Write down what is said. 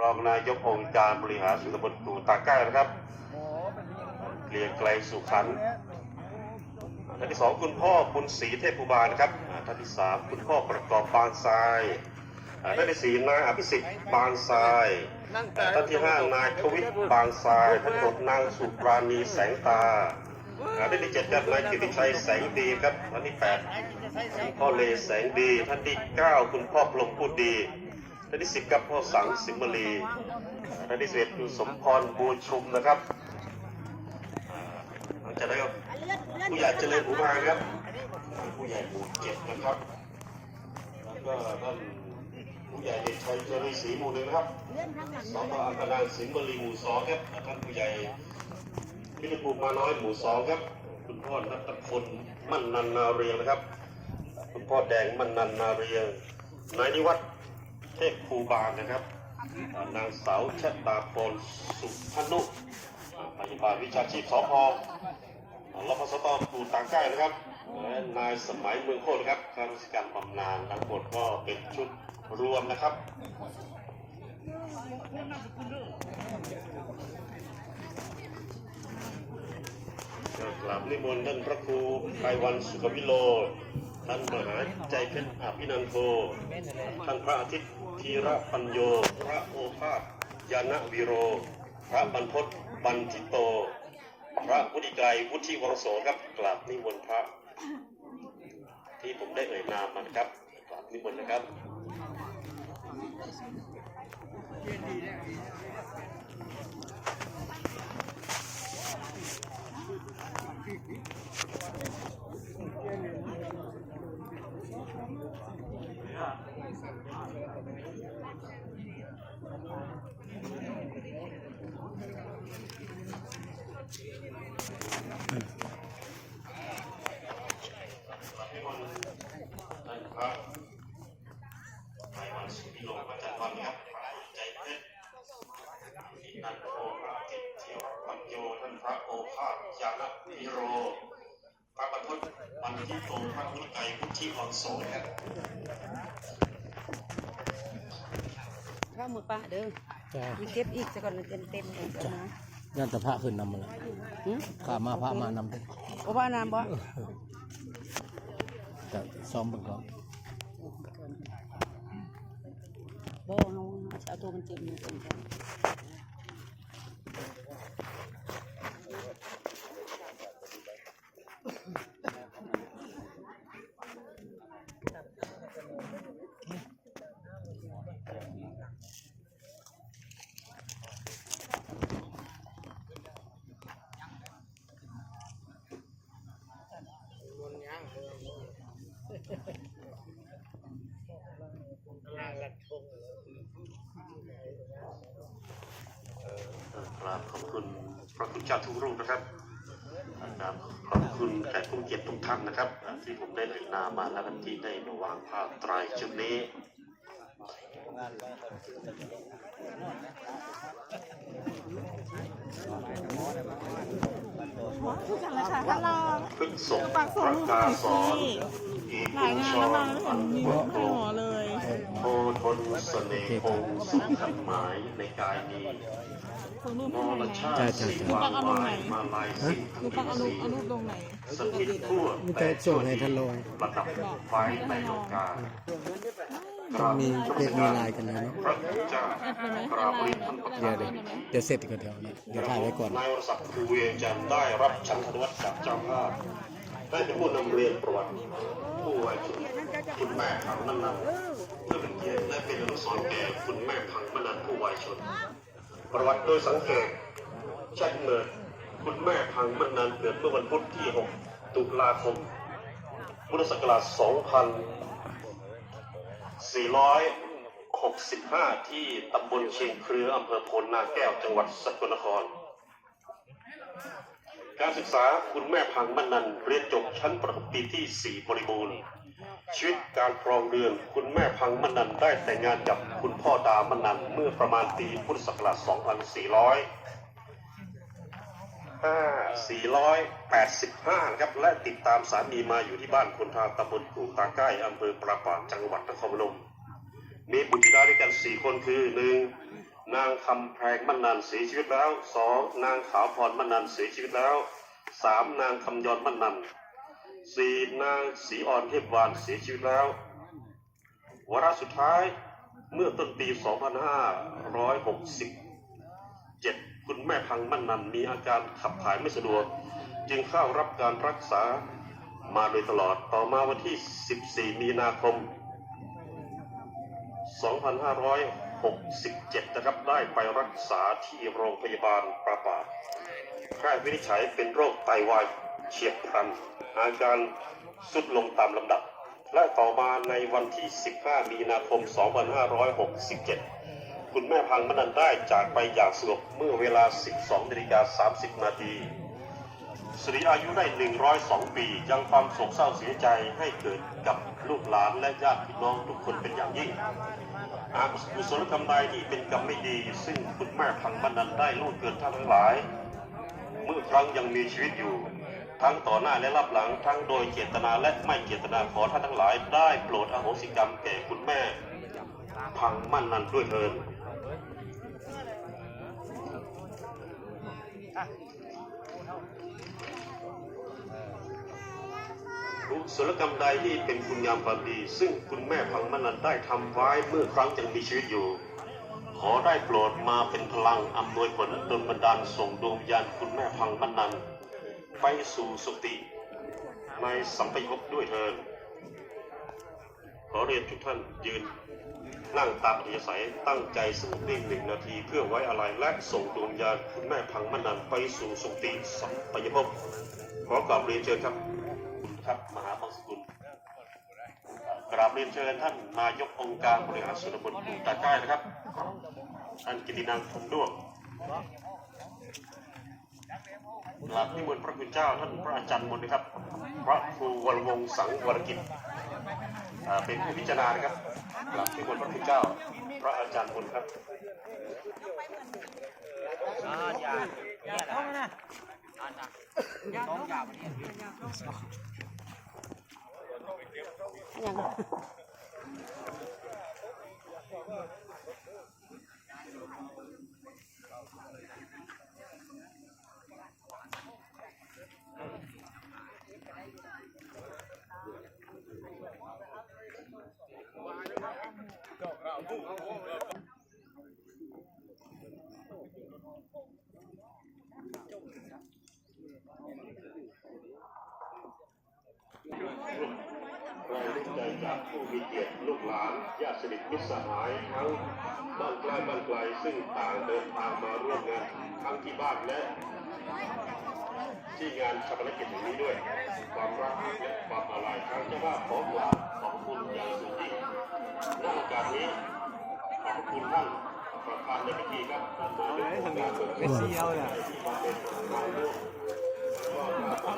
รองนายกองค์การบริหารส่วนตำบลกูตาใกล้นะครับเกลียงไกลสุขันท่านที่สองคุณพ่อบุญศรีเทพภูบาลนะครับท่านที่สามคุณพ่อประกอบบางทรายท่านที่สี่นายอภิสิทธิ์บางทรายท่านที่ห้านายทวิทย์บางทรายท่านที่หกนางสุปราณีแสงตาอ่าท่านที่เจ็ดครับนายกิติชัยแสงดีครับท่านที่แปดพ่อเลแสงดี ท่านที่เก้าคุณพ่อพลงพูดดี ท่านที่สิบครับพ่อสังสิมลีท่านที่สิบเอ็ดคุณสมพรบูชุมนะครับหลังจากนั้นก็ผู้ใหญ่เจริญหูมาครับผู้ใหญ่หมู่เจ็ดนะครับแล้วก็ท่านผู้ใหญ่เด็กชัยเจริญศรีหมู่หนึ่งนะครับสองอัคณาสิมลีหมู่สองครับท่านผู้ใหญ่พิริภูมิมาน้อยหมู่สองครับ คุณพ่อนัตพลมั่นนันนาเรียงนะครับ คุณพ่อแดงมั่นนันนาเรียงนายนิวัฒน์ เทพภูบาลนะครับ นางสาวชะตาพรสุพนุอ่าพยาบาลวิชาชีพสพรพสตปูตางใกล้นะครับและนายสมัยเมืองโคตรครับข้าราชการบำนาญทั้งหมดก็เป็นชุดรวมนะครับกราบนิมนต์ท่านพระครูไพวันสุขวิโล ท่านมหาใจเพชรอภินันโท ท่านพระอาทิตย์ ธีระปัญโย พระโอภาสยานะวีโร พระบรรพตบันทิโต พระวุฒิไกรวุฒิวรโสครับกราบนิมนต์พระ ที่ผมได้เอ่ยนามมานะครับกราบนิมนต์นะครับ ท่า นพระไพวันสุขวิโลมาจากวันะครับใจเพชรนันโควาจิตย์ธีระปัญโยท่านพระโอภาสยานวีโร พระบรรพตบันทิโตพระวุฒิไกรวุฒิวรโสนะครับข้าวหมูปลาเด้อจ้ามีเก็บอีกจะก่อนเต็มเต็มๆเลยนะย่านแตะพระขึ้นนำมาแล้วหืมข้ามาพระมานำเด้อโอ้ว่าน้ำบ่แต่ซ้อมเบิ่งก่อนบ่เอาเอาตัวมันเจ็บอยู่เต็มกันก ราบขอบคุณพระคุณเจ้าทุกรูปนะครับกราบขอบคุณแขกผู้เกียรติทุกท่านนะครับ ที่ผมได้เอ่ยนามมาแล้วก็ที่ได้มาวางผ้าไตรายจุดนี้ผู้จัดราชาท่านรองพึกศกปากสปอนระลูกกาหน่อยสอนสิอีกหลายงานแล้วมาแล้วเห็นมีอัลู นกโตให้หมอเนเสน่ห์คงสุขขันหมายในกายนี้ส่งรูปนอรชาติสีวางวายมาลายสิ่งหรือปักเอารูปเอารูปลงไหนสถิตทั่วแต่ส่งให้ท่านรองระดับไฟในโลกาต้องมีเพจมีลน์กันนะเนาะเดี๋ยวเดี๋ยวเดี๋ยวเสร็จก็เดี๋ยวนี้เดี๋ยวถ่ายไว้ก่อนนายวรศักดิ์ภูเวียงจันได้รับชันธนวัฒน์จากเจ้าภาพ ได้เป็นผู้นำเรียนประวัติผู้ไว้ชุนคุณแม่พังมนันเพื่อเป็นเกียรติและเป็นอนุสรณ์แก่คุณแม่พังมนันผู้ไว้ชน ประวัติโดยสังเกตชาติกำเนิดคุณแม่พังมนันเกิดเมื่อวันพุธที่ 6 ตุลาคม พุทธศักราช 2465 ที่ตำบลเชียงเครืออำเภอพนนาแก้วจังหวัดสกลนคร การศึกษาคุณแม่พังมันันเรียนจบชั้นประถมปีที่ 4 บริบูรณ์ ชีวิตการครองเรือนคุณแม่พังมันันได้แต่งงานกับคุณพ่อดามันันเมื่อประมาณปีพุทธศักราช2400 485 นะครับ และติดตามสามีมาอยู่ที่บ้านคนทางตำบลกูตาใกล้อำเภอประปางจังหวัดนครพนมมีบุตรธิดาด้วยกัน 4 คนคือ 1. นางคำแพงมันนันเสียชีวิตแล้วสองนางขาวพรมันนันเสียชีวิตแล้วสามนางคำยอนมันนันสี่นางศรีอ่อนเทพวานเสียชีวิตแล้ววาระสุดท้ายเมื่อต้นปี 2567 คุณแม่พังมั่นนันมีอาการขับถ่ายไม่สะดวก จึงเข้ารับการรักษามาโดยตลอดต่อมาวันที่ 14 มีนาคม 67 นะครับได้ไปรักษาที่โรงพยาบาลประปาแพทย์วินิจฉัยเป็นโรคไตวายเฉียบพลัน อาการสุดลงตามลำดับ และต่อมาในวันที่ 15 มีนาคม 2567 คุณแม่พังมนันได้จากไปอย่างสงบเมื่อเวลา 12นาฬิกา30 นาทีสริอายุได้ 102 ปี ยังความโศกเศร้าเสียใจให้เกิดกับลูกหลานและญาติพี่น้องทุกคนเป็นอย่างยิ่ง อากุศลกรรมใดที่เป็นกรรมไม่ดี ซึ่งคุณแม่พังมนันได้ล่วงเกินท่านทั้งหลาย เมื่อครั้งยังมีชีวิตอยู่ ทั้งต่อหน้าและรับหลังทั้งโดยเจตนาและไม่เจตนาขอท่านทั้งหลาย ได้โปรดอโหสิกรรมแก่คุณแม่พังมั่นนันด้วยเถิน กุศลกรรมใดที่เป็นคุณงามความดี ซึ่งคุณแม่พังมันนันได้ทำไว้เมื่อครั้งยังมีชีวิตอยู่ ขอได้โปรดมาเป็นพลังอำนวยผลดลบันดาลส่งดวงวิญญาณคุณแม่พังมันนันไปสู่สุติในสัมปยุกด้วยเถินขอเรียนทุกท่านยืนนั่งตามอัธยาศัยตั้งใจสงบนิ่งหนึ่งนาทีเพื่อไว้อะไรและส่งดวงวิญาณคุณแม่พังมันนันไปสู่สุติสัมปยุภพขอกราบเรียนเชิญครับ ครับ มหาบังสกุลกราบเรียนเชิญท่านนายกองค์การบริหารส่วนตำบลปูตาใกล้นะครับ ท่านกิตินันท์พรหมด้วงกราบนิมนต์พระคุณเจ้าท่านพระอาจารย์มนนะครับ พระครูวรวงศ์สังวรกิจเป็นผู้พิจารณานะครับกราบนิมนต์พระคุณเจ้า พระอาจารย์มนครับอย่า งเรา จากผู้มีเกียรติลูกหลานญาติสนิทมิตรสหายทั้งบ้านใกล้บ้านไกลซึ่งต่างเดินทางมาร่วมงานทั้งที่บ้านและที่งานชาปนกิจแห่งนี้ด้วย ความรักและความอาลัยทางเจ้าภาพขอกราบขอบคุณอย่างสูงยิ่งณโอกาสนี้ขอบคุณท่านประธานในพิธีครับท่านนายกองค์การบริหารส่วนตำบลที่มาเป็นประธานร่วม